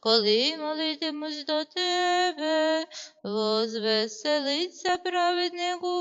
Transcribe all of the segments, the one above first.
коли молитимусь до тебе, возвеселиться праведник у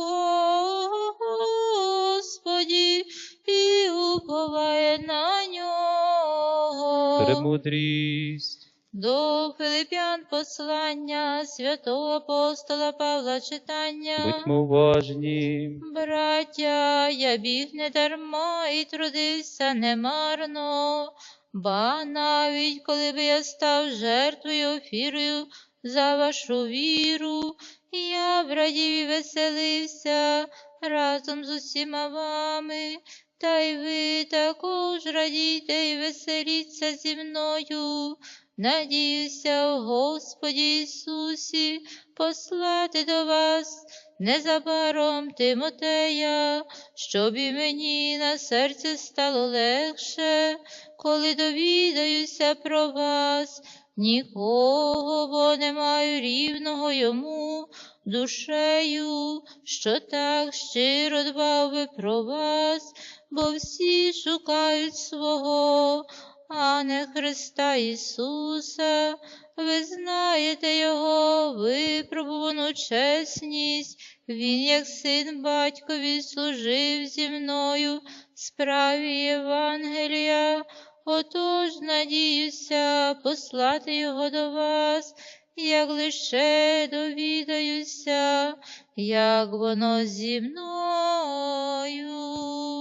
Господі і уповає на нього. Премудрість. До Филип'ян послання святого апостола Павла читання. Будьмо уважні. Браття, я біг не дарма і трудився немарно, ба навіть коли би я став жертвою офірою за вашу віру, я б радів і веселився разом з усіма вами, та й ви також радійте і веселіться зі мною. Надіюся Господі Ісусі послати до вас незабаром Тимотея, щоб і мені на серце стало легше, коли довідаюся про вас, нікого, бо не маю рівного йому душею, що так щиро дбав би про вас, бо всі шукають свого, а не Христа Ісуса. Ви знаєте Його випробувану чесність, Він, як син батькові, служив зі мною в справі Євангелія. Отож, надіюся послати Його до вас, як лише довідаюся, як воно зі мною.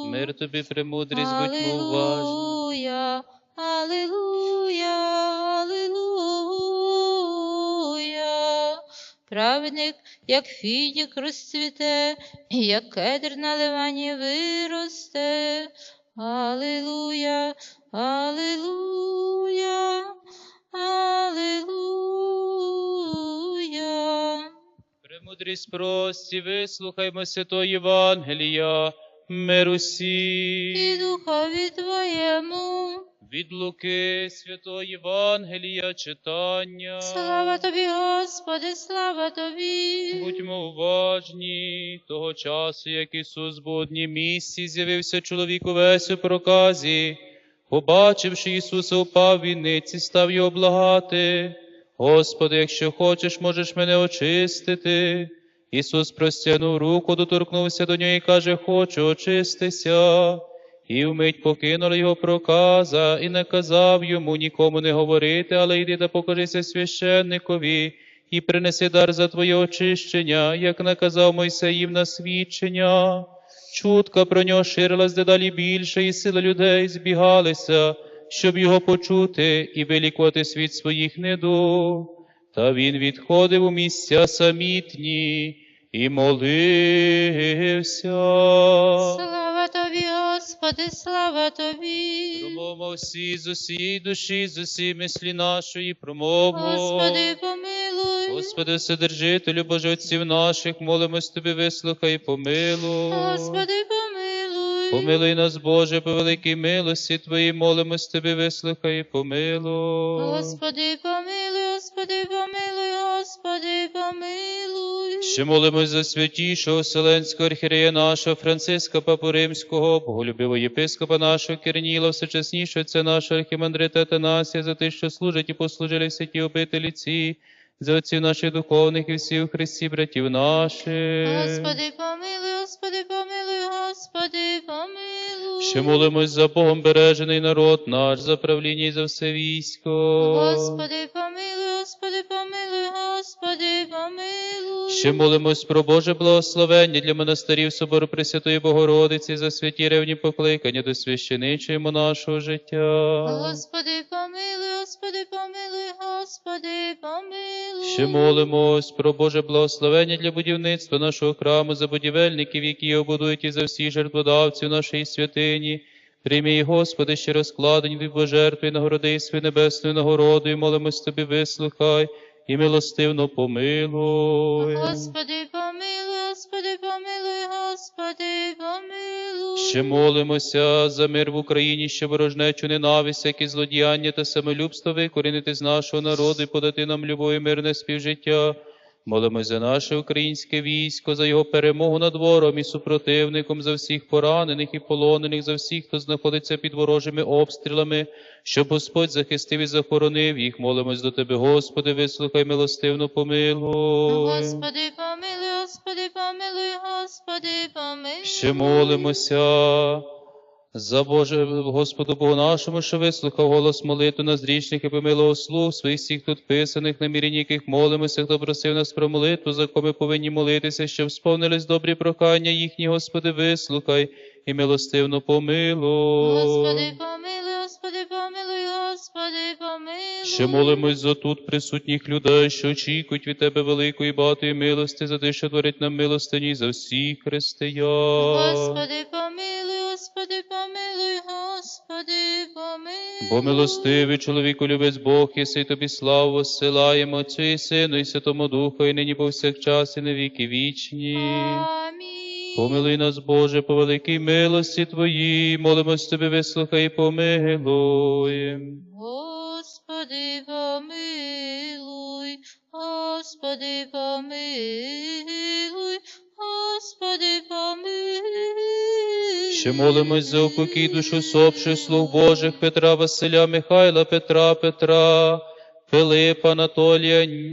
Мир тобі, премудрість, будьмо уважні. Алілуя, Алілуя. Праведник, як фінік розцвіте, як кедр на ливані виросте. Алілуя, Аллилуйя, Аллилуйя. Премудрість прості, вислухаймо святого Євангелія. Мир усі. І духові Твоєму. Від Луки святого Євангелія читання. Слава тобі, Господи, слава тобі. Будьмо уважні. Того часу, як Ісус був у однім місці, з'явився чоловік увесь у проказі. Побачивши Ісуса, упав в віниці, став його благати. Господи, якщо хочеш, можеш мене очистити. Ісус простягнув руку, доторкнувся до нього і каже, хочу очистися. І вмить покинули його проказа, і наказав йому нікому не говорити, але йди та покажися священникові, і принеси дар за твоє очищення, як наказав Мойсеїв на свідчення. Чутка про нього ширилась дедалі більше, і сили людей збігалися, щоб його почути і вилікувати світ своїх недуг. Та він відходив у місця самітні і молився. Слава тобі, Господи, слава тобі. Промовмо всі з усієї душі, з усі мислі нашої, промовмо. Господи, помилуй. Господи, Вседержителю Боже Отців наших, молимось Тобі, вислухай і помилуй. Господи, помилуй. Помилуй нас, Боже, по великій милості Твоїй, молимось Тобі, вислухай і помилуй. Господи, помилуй, Господи, помилуй, Господи, помилуй. Ще молимось за святішого Вселенського архірея нашого Франциска Папу Римського, боголюбивого єпископа нашого Кирніла, всечаснішого це нашого архімандрита Танасія, за те, що служить і послужили святі обителі ці, за отців наших духовних і всіх у Христі, братів наших. Господи, помилуй, Господи, помилуй, Господи, помилуй. Ще молимось за Богом бережений народ наш, за правління і за все військо. Господи, помилуй, Господи, помилуй, Господи, помилуй. Ще молимось про Боже благословення для монастирів Собору Пресвятої Богородиці, за святі ревні покликання до священичого нашого життя. Господи, помилуй, Господи, помилуй, Господи, помилуй. Ще молимось про Боже благословення для будівництва нашого храму, за будівельників, які його будують, і за всіх жертводавців нашої святині. Приймій, Господи, ще розкладені від пожертви, нагороди свої небесною нагородою, молимось Тобі, вислухай і милостивно помилуй. Господи, помилуй, Господи, помилуй, Господи, помилуй. Ще молимося за мир в Україні, що ворожнечу ненависть, як і злодіяння та самолюбство викорінити з нашого народу і подати нам любов і мирне співжиття. Молимось за наше українське військо, за його перемогу над ворогом і супротивником, за всіх поранених і полонених, за всіх, хто знаходиться під ворожими обстрілами, щоб Господь захистив і захоронив їх. Молимось до Тебе, Господи, вислухай милостивно помилуй. Господи, помилуй, Господи, помилуй, Господи, помилуй. Ще молимося. За Боже, Господу Богу нашому, що вислухав голос молитви нас грішних і помилував слух своїх всіх тут писаних, намірень яких молимося, хто просив нас про молитву, за кого ми повинні молитися, щоб сповнились добрі прохання їхні, Господи, вислухай і милостивно помилуй. Господи, помилуй, Господи, помилуй, Господи, помилуй. Ще молимось за тут присутніх людей, що очікують від Тебе великої багатої милости, за те, що творить нам милостині за всіх християн. Господи, помилуй, Господи, помилуй, Господи, помилуй. Бо милостивий чоловіку любець Бог, єси тобі славу посилаємо Отцю і Сину, і Святому Духу, і нині повсякчас, і на віки вічні. Амінь. Помилуй нас, Боже, по великій милості Твоїй, молимось Тобі, вислухай і помилуй. Господи, помилуй, Господи, помилуй, Господи, помилуй. Ще молимось за упокій душу сопших слуг Божих Петра, Василя, Михайла, Петра, Петра, Пилипа, Анатолія,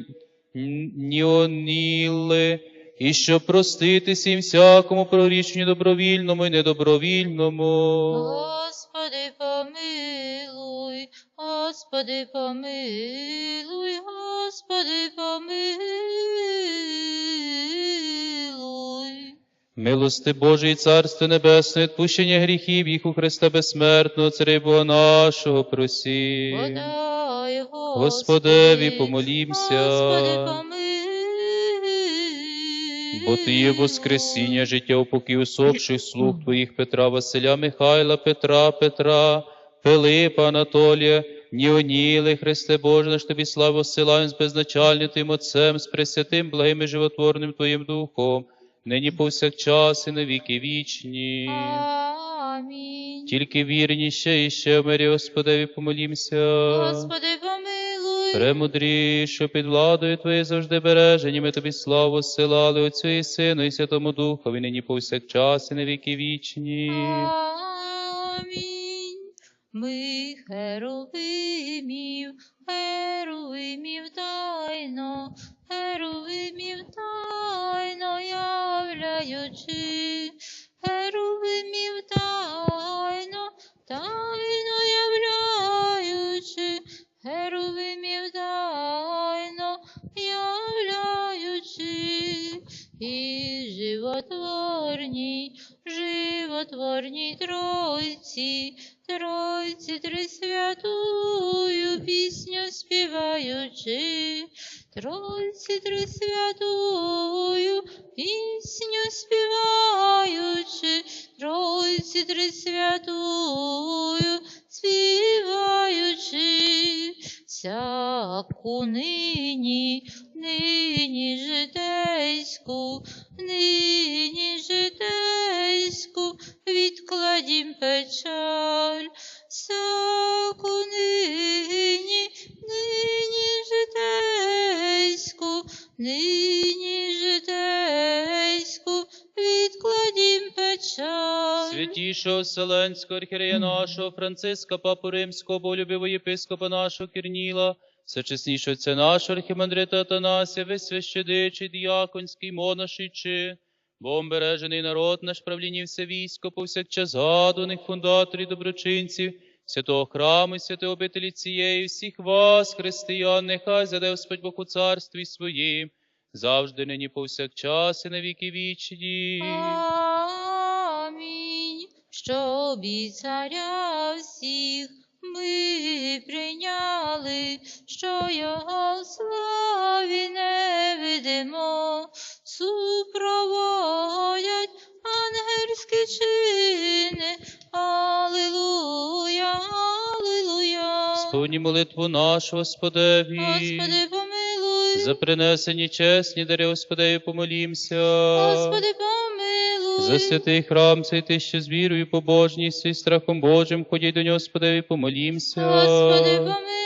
Ніоніли, і щоб проститись їм всякому проріченню добровільному і недобровільному. Господи, помилуй, Господи, помилуй, Господи, помилуй. Милости Божої, Царство Небесне, відпущення гріхів їх у Христа безсмертного, Царя Бога нашого, просі. Господеві помолімся. Господи, помилуй. Бо ти є воскресіння, життя упокій усопших слуг твоїх Петра, Василя, Михайла, Петра, Петра, Пилипа, Анатолія, Ніоніли, Христе Боже, наш тобі славу силаєм з безначальним Твоїм Отцем, з пресвятим, благим і животворним Твоїм Духом, нині повсякчас і на віки вічні. Амінь. Тільки вірні ще і ще в мирі Господеві помолімся. Господи, помилуй. Премудріше під владою Твоєю завжди бережені, ми тобі славу силали Отцю і Сину, і Святому Духові, нині повсякчас і на віки вічні. Амінь. Ми херовимів, херовимів тайно, херовимів тайно являючи, відкладім печаль, всяку нині, нині житейську, нині житейську, відкладім печаль. Святішого Вселенського архірея нашого Франциска, Папу Римського, болюбивого єпископа нашого Кірніла, всечеснішого отця нашого архімандрита Атанасія, весь свящедичий, діяконський, монаший чи, Богом бережений народ наш правлінні все військо, повсякчас згадуваних фундаторів, доброчинців, святого храму святої обителі цієї, всіх вас, християн, нехай заде Господь Бог царстві своїм, завжди нині повсякчас і на віки вічні. Амінь. Щоб і царя всіх ми прийняли, що його славі не видимо, супроводять ангельські чини. Алілуя, алілуя. Сповні молитву нашу, Господеві. Господи, помилуй. За принесені чесні дари Господеві помолімся. Господи, помилуй. За святий храм, цей ти що з вірою, побожністю і страхом Божим, ходіть до нього, Господеві, помолімся. Господи, помилуй.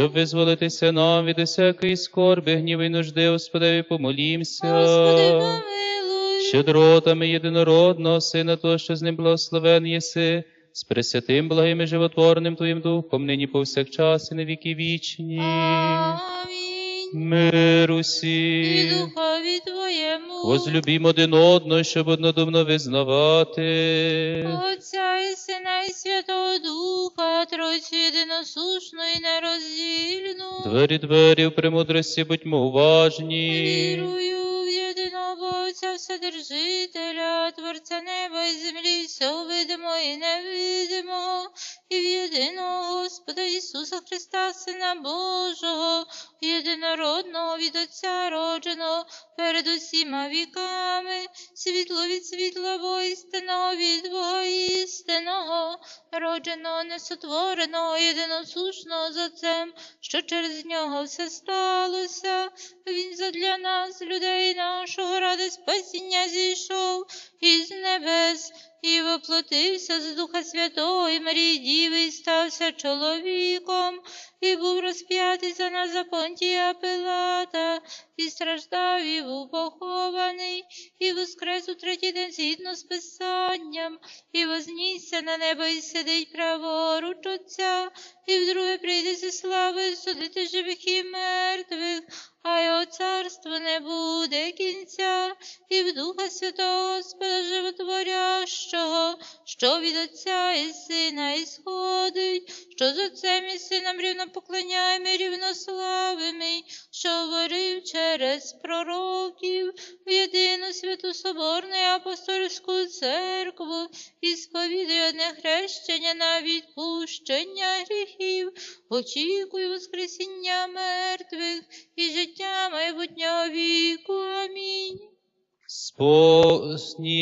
Щоб визволитися нам від усякої скорби, гніви й нужди, Господеві, помолімся. Господи, помилуй. Щедротами єдинородного Сина, того, що з ним благословен єси, з пресвятим, благим і животворним Твоїм Духом, нині повсякчас і на віки вічні. Амінь. Мир І усі. духові Твоєму. Возлюбім один одного, щоб однодумно визнавати. Отця і Святого Духа, Тройці єдиносушну і нероздільну. Двері двері в премудрості будьмо уважні. Вірую Отця Вседержителя, Творця неба і землі, всього видимо і невидимого, і в єдиного Господа Ісуса Христа, Сина Божого, єдинородного від Отця родженого перед усіма віками, світло від світла Бога істинного від Бога істинного, родженого, несотвореного, єдиносушного з Отцем, що через нього все сталося. Він задля нас, людей нашого, ради спасіння зійшов із небес і воплотився з Духа Святого і Марії Діви, і стався чоловіком, і був розп'ятий за нас за Понтія Пилата, і страждав, і був похований, і воскрес у третій день згідно з Писанням, і вознісся на небо, і сидить праворуч Отця, і вдруге прийде зі славою судити живих і мертвих, а його царство не буде кінця, і в Духа Святого Господа Животворящого, що від Отця і Сина ісходить, що з Отцем і Сином рівно поклоняємо і рівнославимо, що говорив через пророків в єдину святу соборну і апостольську церкву, і сповідує одне хрещення на відпущення гріхів, очікую воскресіння мертвих і життя майбутнього віку. Амінь. Спосні,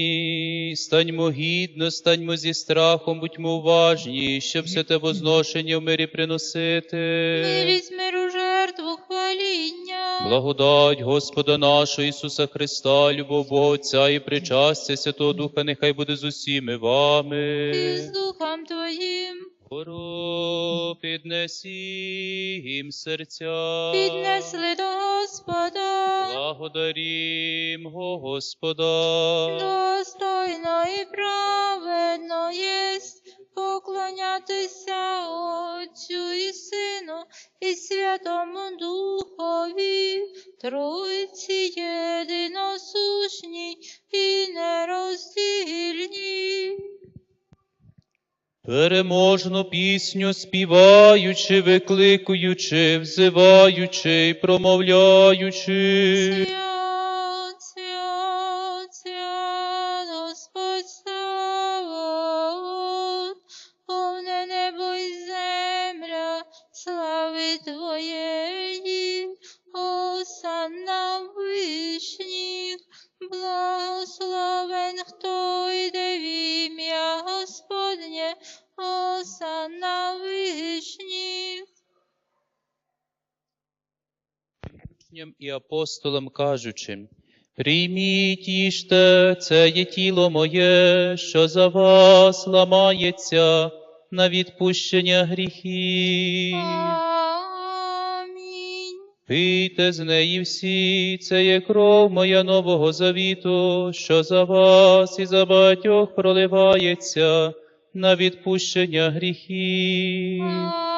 станьмо гідно, станьмо зі страхом, будьмо уважні, щоб все те возношення в мирі приносити. Милість миру жертву хваління. Благодать Господа нашого Ісуса Христа, любов Бога Отця і причастя Святого Духа, нехай буде з усіми вами. І з Духом Твоїм Хору піднесім серця. піднесли до Господа. Благодарім Господа. Достойно і праведно єсть поклонятися Отцю і Сину і Святому Духові, Тройці єдиносушній і нероздільній. Переможну пісню співаючи, викликуючи, взиваючи промовляючи. І апостолам кажучи, прийміть їжте, це є тіло моє, що за вас ламається на відпущення гріхів. Амінь. Пийте з неї всі, це є кров моя нового завіту, що за вас і за багатьох проливається на відпущення гріхів. Амінь.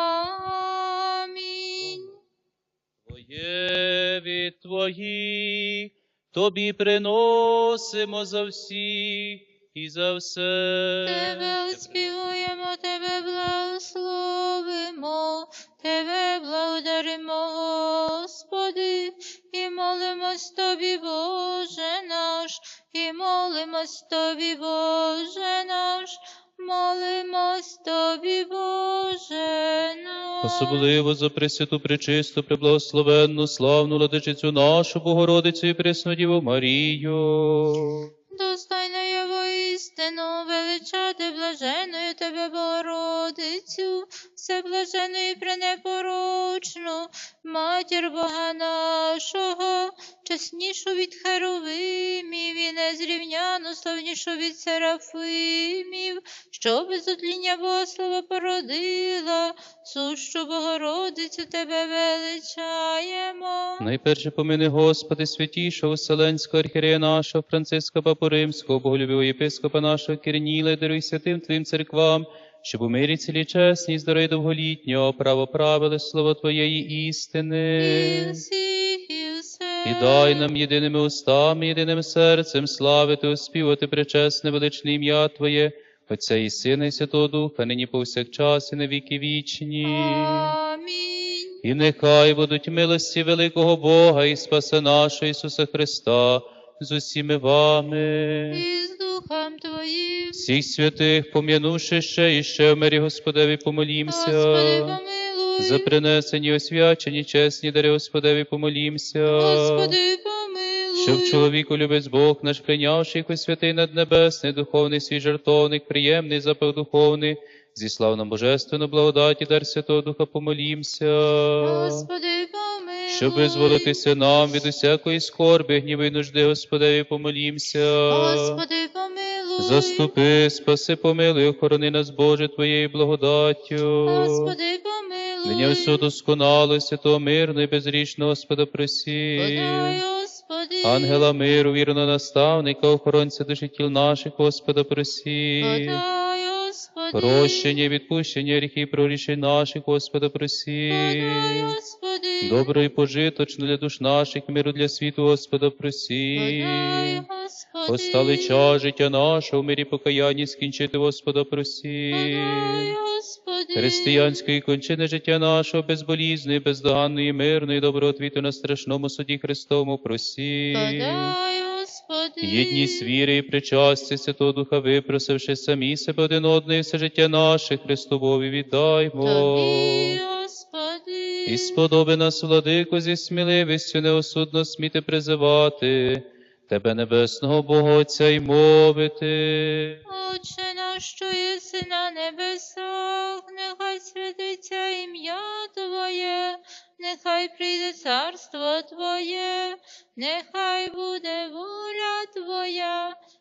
Твої, тобі приносимо за всі і за все. Тебе оспівуємо, тебе благословимо, тебе благодаримо, Господи, і молимось тобі, Боже наш, і молимось тобі, Боже наш, молимось тобі, Боже наш. Особливо за Пресвяту, Пречисту, Преблагословенну, славну Ладичицю нашу Богородицю і Преснодіву Марію. Достойно є воістину величати блаженою тебе, Богородицю, все блажену і пренепорочну, матір Бога нашого, чеснішу від херовимів і незрівняну, славнішу від серафимів, що без отління Богослова породила, сущу Богородицю тебе величаємо. Найперше помини, Господи, святішого Вселенського архірея нашого, Франциска Папу Римського, боголюбивого єпископа нашого Кирніла, і даруй святим Твоїм церквам, щоб у мирі цілі чесні, здорові довголітнього, право правили слово Твоєї І істини. і все. І дай нам єдиними устами, єдиним серцем славити, оспівати пречесне величне ім'я Твоє, Отця і Сина, і Святого Духа, нині повсякчас і на віки вічні. Амінь. І нехай будуть милості великого Бога і Спаса нашого Ісуса Христа з усіми вами. І. Всіх святих, пом'янувши ще і ще в мирі Господеві, помолімся. Господи, помилуй. За принесені, освячені, чесні дари Господеві, помолімся. Господи, помилуй. Щоб чоловіку любець Бог наш прийнявши у святий наднебесний, духовний свій жертовник, приємний запах духовний, зі славно божественну благодаті дар Святого Духа помолімся. Господи, помилуй. Щоб визволитися нам від усякої скорби, гніви й нужди, Господеві, помолімся. Господи, помилуй. Заступи, спаси, помилуй, охорони нас, Боже, Твоєю благодаттю. Господи, помилуй. Нині всю досконало, святого мирно і безрічного Господа просі. Подай, Господи. Ангела миру, вірного наставника, охоронця душі тіл наших, Господа просі. Подай, Господи. Прощення, відпущення гріхів, прорішень наших, Господа просі. Подай, Господи. Добро і пожиточно для душ наших, миру для світу, Господа просі. Подай, Господи. Остали час життя нашого, в мирі покаянні скінчити, Господа просі. Християнської кончини життя нашого, безболізної, бездоганної, мирної, доброотвіту на страшному суді Христовому просі. Єдність віри і причастя Святого Духа, випросивши самі себе один одного, і все життя наше Христовові віддаймо. Тобі, І сподоби нас, владико, зі сміливістю неосудно сміти призивати, Тебе, небесного Бога Отця, й мовити. Отче наш, що єси на небесах, нехай святиться ім'я Твоє, нехай прийде царство Твоє, нехай буде воля Твоя,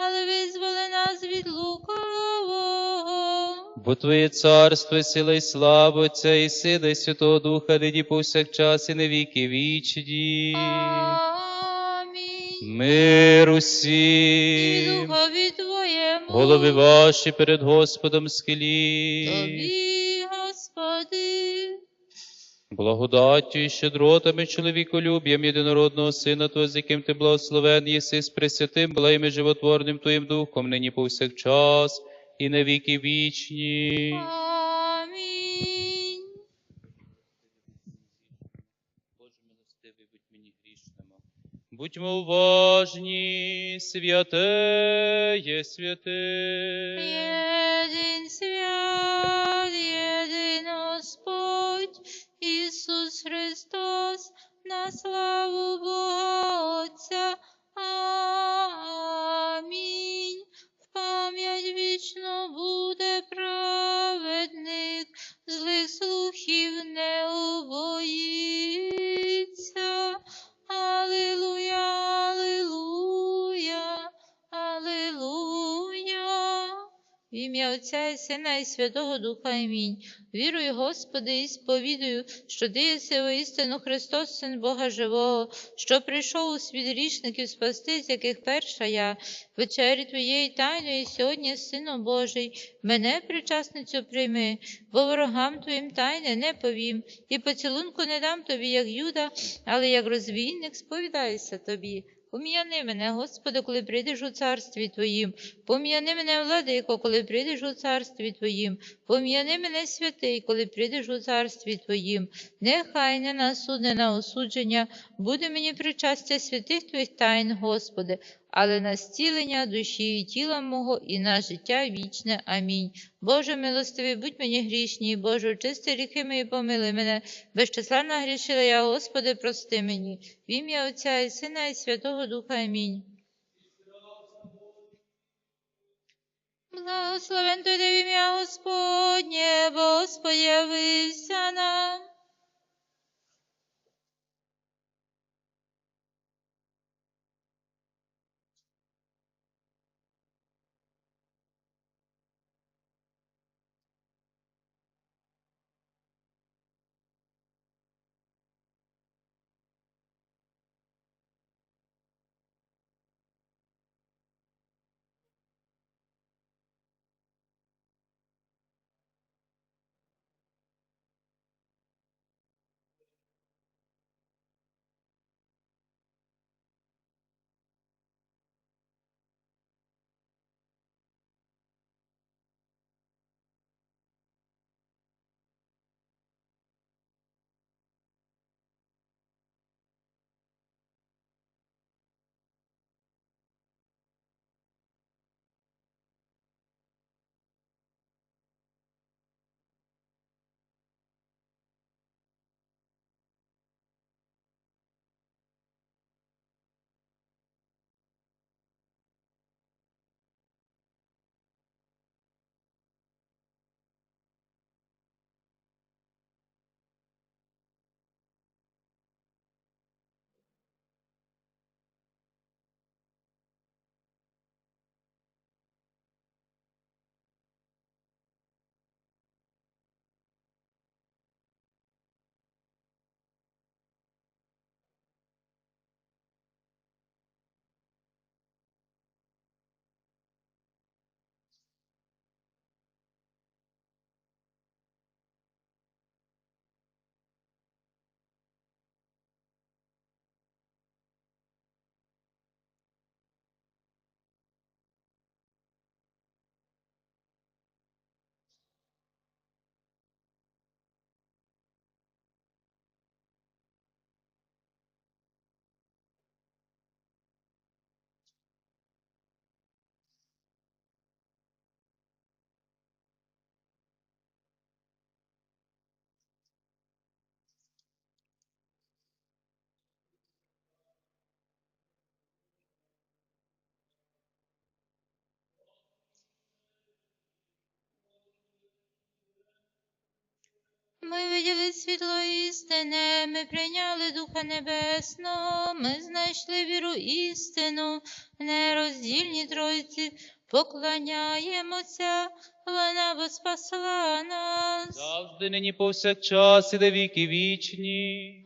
але визволи нас від лукавого. Бо Твоє царство, і сила і слава Отця і Сина, і Святого Духа, нині повсякчас і на віки вічні. Амінь. Мир І усім. духові Твоєму. Голови ваші перед Господом схилі. Тобі, Господи. Благодаттю і щедротами чоловіколюб'ям єдинородного Сина Твого, з яким ти благословен єси з пресвятим, благим і животворним Твоїм Духом, нині повсякчас і на віки вічні. Амінь. Боже милостивий, будь мені грішному. Будьмо уважні, святе є святе. Єдин свят, єдин Господь, Ісус Христос, на славу Бога Отця. Амінь. В пам'ять вічно буде праведник, злих слухів не убоїться. Ім'я Отця і Сина і Святого Духа Амінь. Вірую, Господи, і сповідую, що Ти воістину Христос, Син Бога Живого, що прийшов у світ грішників спасти, з яких перша я, вечері Твоєї тайної сьогодні, Сину Божий, мене причасницю прийми, бо ворогам Твоїм тайне не повім, і поцілунку не дам Тобі, як Юда, але як розвійник сповідаюся Тобі. Пом'яни мене, Господи, коли прийдеш у царстві Твоїм. Пом'яни мене, владико, коли прийдеш у царстві Твоїм. Пом'яни мене, святий, коли прийдеш у царстві Твоїм. Нехай не на суд, не на осудження, буде мені причастя святих Твоїх тайн, Господи. Але на зцілення душі і тіла мого і на життя вічне. Амінь. Боже милостивий, будь мені грішні, Боже, очисти гріхи мої, помили мене. Безчисленна грішила я, Господи, прости мені. В ім'я Отця і Сина і Святого Духа. Амінь. Благословен де в ім'я Господнє, бо Господь нам. Ми виділи світло істини, ми прийняли Духа Небесного, ми знайшли віру істину, нероздільні Тройці, поклоняємося, вона бо спасла нас. Завжди нині повсякчас і до віки вічні.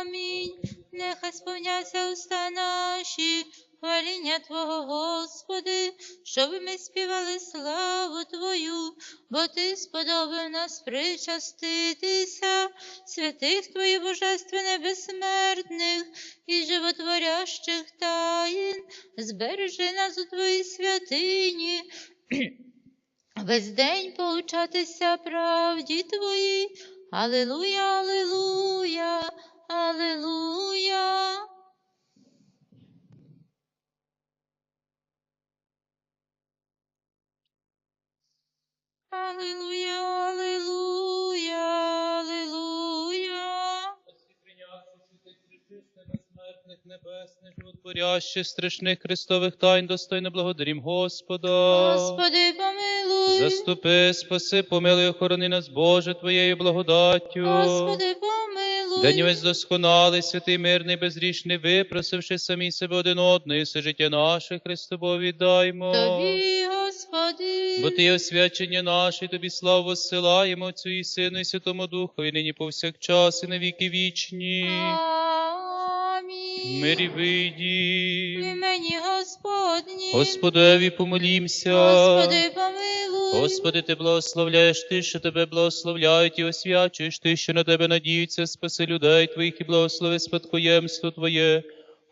Амінь. Нехай сповняться уста наші, хваління Твого, Господи, щоб ми співали славу Твою, бо Ти сподобав нас причаститися, святих Твоїх божественне безсмертних і животворящих таїн, збережи нас у Твоїй святині. Весь день поучатися правді Твоїй. Алілуя, алілуя, алілуя. Алілуя, алілуя. Безсмертних небесних, животворящих, страшних Христових тайн, достойно благодарім Господа. Господи, помилуй. Заступи, спаси, помилуй, охорони нас, Боже, Твоєю благодаттю. Господи, помилуй. День весь досконалий, святий, мирний, безрічний, випросивши самі себе один одного, і все життя наше Христово віддаймо. Тобі, Господи. Бо Ти освячення наше, Тобі славу посилаємо Отцю і Сину, і Святому Духу, і нині повсякчас, і на віки вічні. Амінь. Мирі В вийді. імені Господні. Господеві помолімся. Господи, помилуй. Господи, ти благословляєш ти, що тебе благословляють, і освячуєш ти, що на тебе надіються, спаси людей твоїх і благослови спадкоємство Твоє.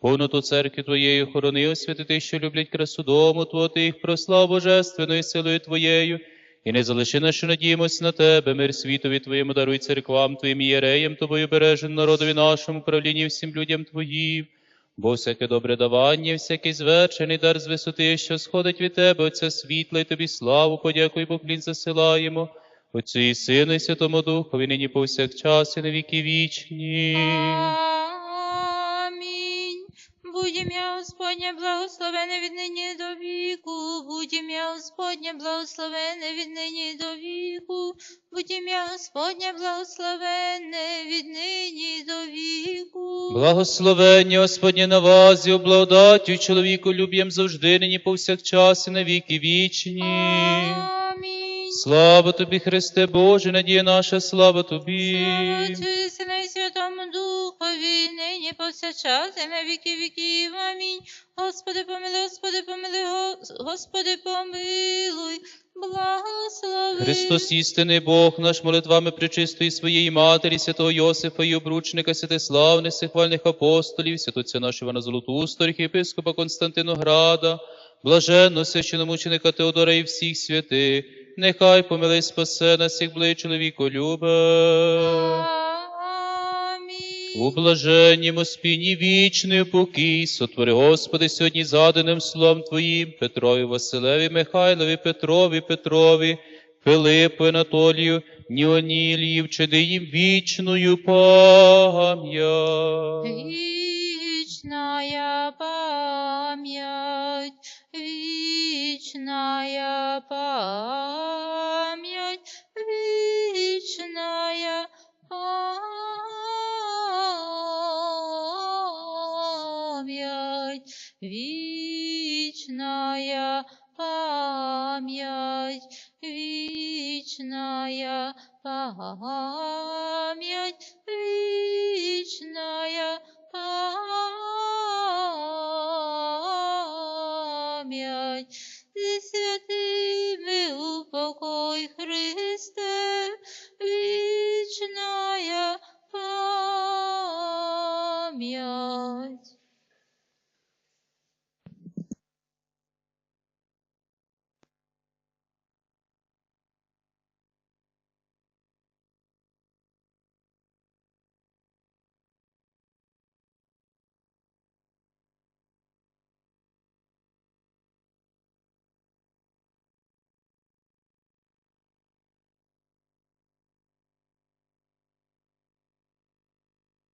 Повноту церкви Твоєї охорони, освяти тих, що люблять красу дому Твого, ти їх прослав божественною силою Твоєю. І не залиши нас, що надіємось на Тебе, мир світові Твоєму даруй церквам Твоїм єреям Тобою бережен народові нашому, правлінні всім людям Твоїм. Бо всяке добре давання, всякий звершений дар з висоти, що сходить від тебе, Отця світла, і тобі славу, подяку і поклін засилаємо. Отцю і Сину, і Святому Духові, нині повсякчас і на віки вічні. Будь ім'я Господнє благословене від нині до віку. Будь ім'я Господнє благословене від нині до віку. Будь ім'я Господнє благословене від нині до віку. Благословення Господнє на вас, і у чоловіку люб'єм завжди, нині повсякчас і на віки вічні. Амінь. Слава тобі, Христе Боже, надія наша, слава тобі. Слава Отцю і Сину і повсякчас і на віки віків. Амінь. Господи, помилуй, Господи, помилуй, Господи, помилуй, благослови. Христос істинний Бог наш молитвами причистої своєї Матері, святого Йосифа і обручника, святославних, сихвальних апостолів, святоця нашого Івана Золотоусту, архієпископа Константинограда, блаженного священомученика Теодора і всіх святих, нехай помилуй спасе нас всіх ближ чоловіко любе. У блаженнім спіні вічний покій, сотвори, Господи, сьогодні заданим словом Твоїм, Петрові, Василеві, Михайлові, Петрові, Петрові, Филипу, Анатолію, Ніонілії, вчини їм вічною пам'ять. Вечная память, вечная память, вечная память, вечная память, вечная память, вечная